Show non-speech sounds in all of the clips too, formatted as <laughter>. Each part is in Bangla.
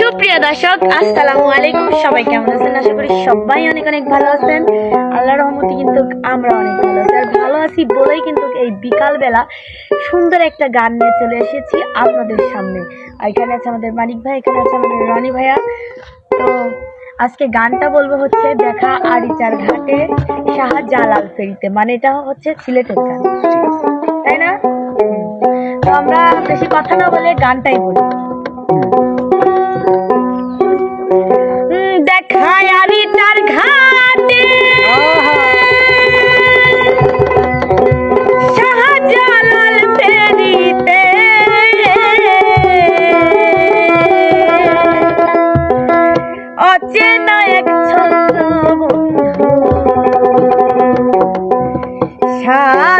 সুপ্রিয় দর্শক, আসসালামু আলাইকুম। সবাই কেমন আছেন? আশা করি সবাই অনেক অনেক ভালো আছেন। আল্লাহর রহমতে কিন্তু আমরা অনেক ভালো আছি। আর ভালো আছি বলেই কিন্তু এই বিকাল বেলা সুন্দর একটা গান নিয়ে চলে এসেছি আপনাদের সামনে। আর এখানে আছে আমাদের মানিক ভাই, এখানে আছে আমাদের রনি ভাইয়া। তো আজকে গানটা বলব হচ্ছে দেখা আরিচার ঘাটে শাহজালাল ফেরিতে। মানে এটা হচ্ছে সিলেটের গান। তাই না? তো আমরা বেশি কথা না বলে গানটাই বলি। অচেনা এক ছন্দ সাথে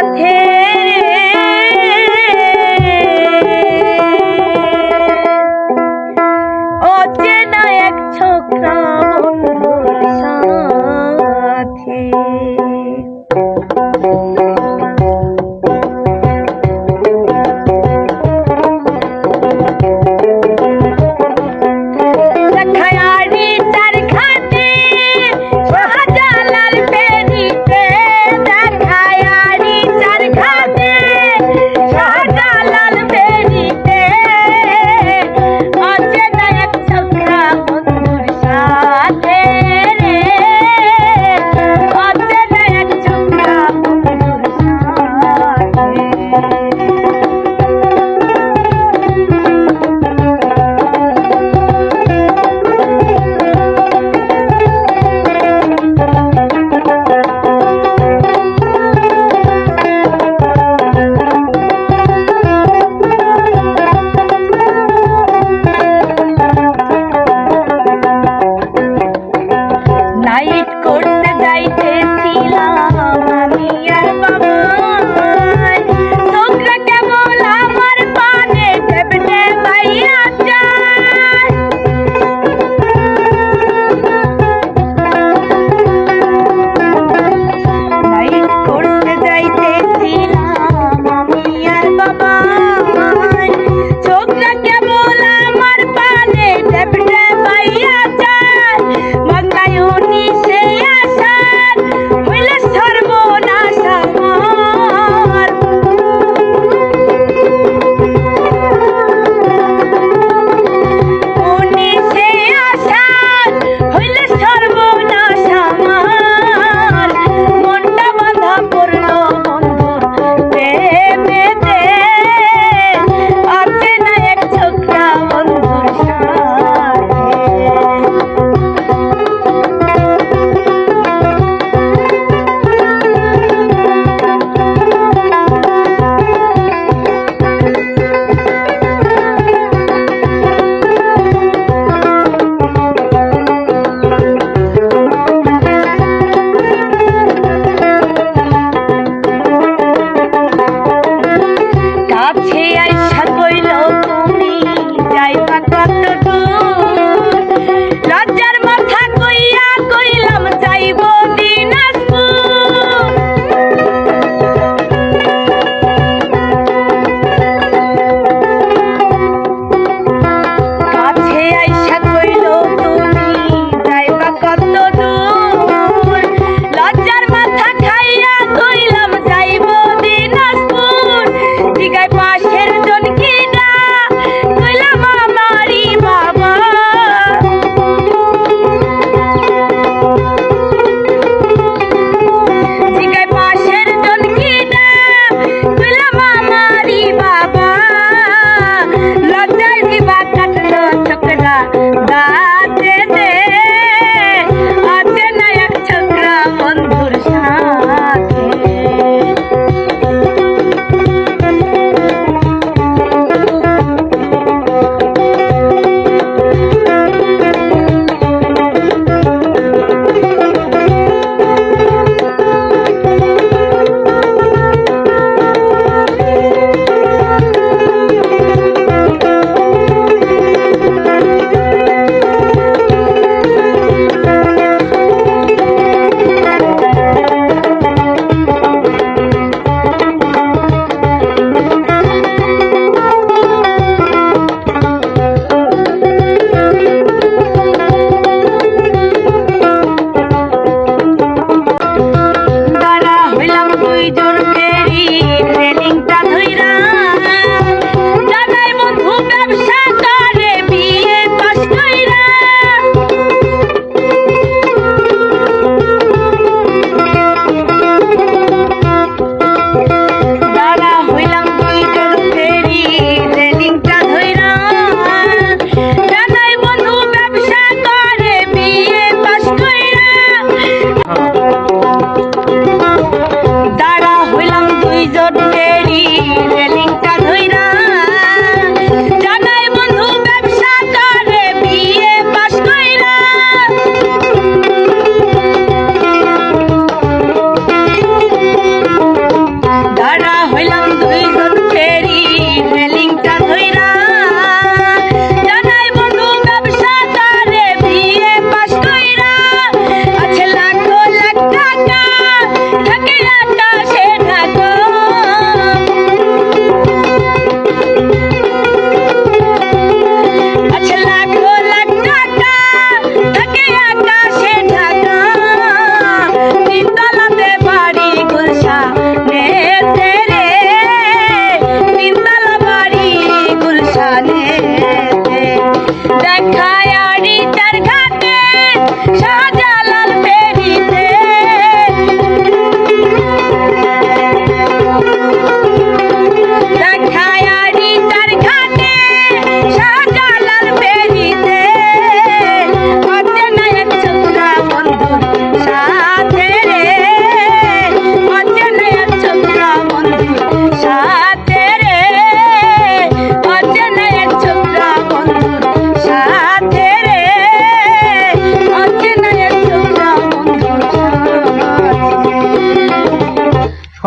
কাছে আই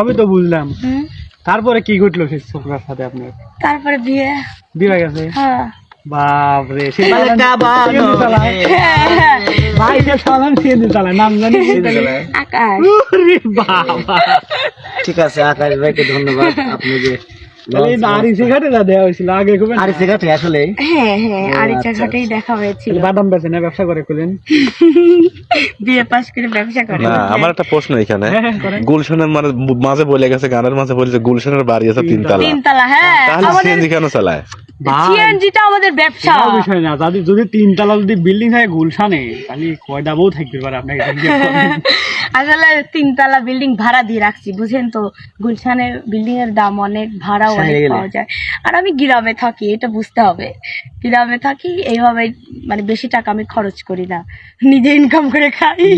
সবই তো বুঝলাম। তারপরে কি ঘটলো সেই ছোকরার সাথে আপনার? তারপরে বিয়ে। বিয়ে হয়ে গেছে? হ্যাঁ। বাপরে সে ভাই সে সালাম সিএনজি চালায়। নাম জানি আকাশ। বাবা। ঠিক আছে আকাশ ভাইকে ধন্যবাদ। আপনি যে তাহলে এই নারী সিগারেট না দেওয়া হয়েছিল আগে খুব আর সিগারেট আসলে হ্যাঁ হ্যাঁ আর একটা ঘটেই দেখা হয়েছিল। বাদাম বেচে না ব্যবসা করে করলেন <laughs> বিয়ে পাস করে ব্যবসা করে। না আমার একটা প্রশ্ন এখানে। হ্যাঁ, হ্যাঁ, করেন। গুলশানের মানে মাঝে বলে গেছে গানের মাঝে বলেছে গুলশানের বাড়ি আছে তিনতলা। তিনতলা। হ্যাঁ সিএনজি কেন চালায়? সিএনজিটা আমাদের ব্যবসা। বিষয় না যদি যদি তিনতলা যদি বিল্ডিং থাকে গুলশানে তাহলে কয়টা বউ থাকতে পারে আপনাকে। <laughs> আসলে তিনতলা বিল্ডিং ভাড়া দিয়ে রাখছি বুঝেন তো গুলশানের বিল্ডিং এর দাম অনেক ভাড়াও অনেক পাওয়া যায়। আর আমি গ্রামে থাকি এটা বুঝতে হবে। গ্রামে থাকি এইভাবে মানে বেশি টাকা আমি খরচ করি না। নিজে ইনকাম করে খাই।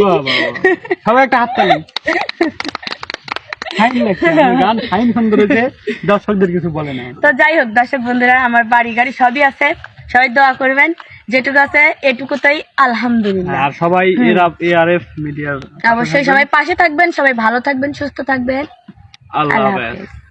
সবাই একটা হাত তালি <laughs> দর্শকদের কিছু বলে না। তো যাই হোক দর্শক বন্ধুরা আমার বাড়ি গাড়ি সবই আছে। সবাই দোয়া করবেন যেটুকু আছে এটুকুতেই আলহামদুলিল্লাহ। আর সবাই এরা এআরএফ মিডিয়ার অবশ্যই সবাই পাশে থাকবেন সবাই ভালো থাকবেন সুস্থ থাকবেন। আল্লাহ হাফেজ।